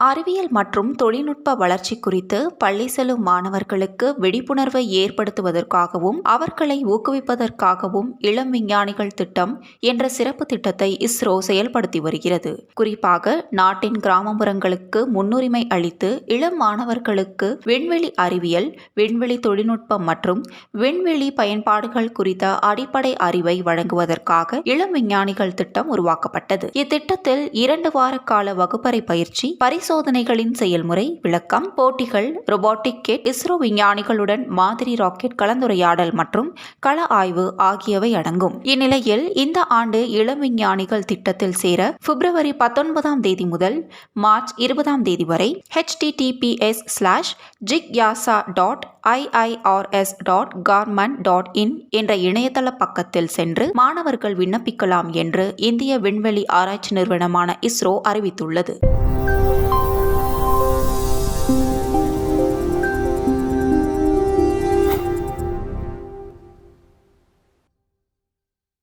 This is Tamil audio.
அறிவியல் மற்றும் தொழில்நுட்ப வளர்ச்சி குறித்து பள்ளி செல்லும் மாணவர்களுக்கு விழிப்புணர்வை ஏற்படுத்துவதற்காகவும் அவர்களை ஊக்குவிப்பதற்காகவும் இளம் விஞ்ஞானிகள் திட்டம் என்ற சிறப்பு திட்டத்தை இஸ்ரோ செயல்படுத்தி வருகிறது. குறிப்பாக நாட்டின் கிராமப்புறங்களுக்கு முன்னுரிமை அளித்து இளம் மாணவர்களுக்கு விண்வெளி அறிவியல் விண்வெளி தொழில்நுட்பம் மற்றும் விண்வெளி பயன்பாடுகள் குறித்த அடிப்படை அறிவை வழங்குவதற்காக இளம் விஞ்ஞானிகள் திட்டம் உருவாக்கப்பட்டது. இத்திட்டத்தில் இரண்டு வார கால வகுப்பறை பயிற்சி பரிசு பரிசோதனைகளின் செயல்முறை விளக்கம் போட்டிகள் ரொபாட்டிக் கிட் இஸ்ரோ விஞ்ஞானிகளுடன் மாதிரி ராக்கெட் கலந்துரையாடல் மற்றும் கள ஆய்வு ஆகியவை அடங்கும். இந்நிலையில் இந்த ஆண்டு இளம் விஞ்ஞானிகள் திட்டத்தில் சேர பிப்ரவரி பத்தொன்பதாம் தேதி முதல் மார்ச் இருபதாம் தேதி வரை ஹெச்டிடிபிஎஸ் ஸ்லாஷ் ஜிக் யாசா dot IIRS dot garment dot in என்ற இணையதள பக்கத்தில் சென்று மாணவர்கள் விண்ணப்பிக்கலாம் என்று இந்திய விண்வெளி ஆராய்ச்சி நிறுவனமான இஸ்ரோ அறிவித்துள்ளது.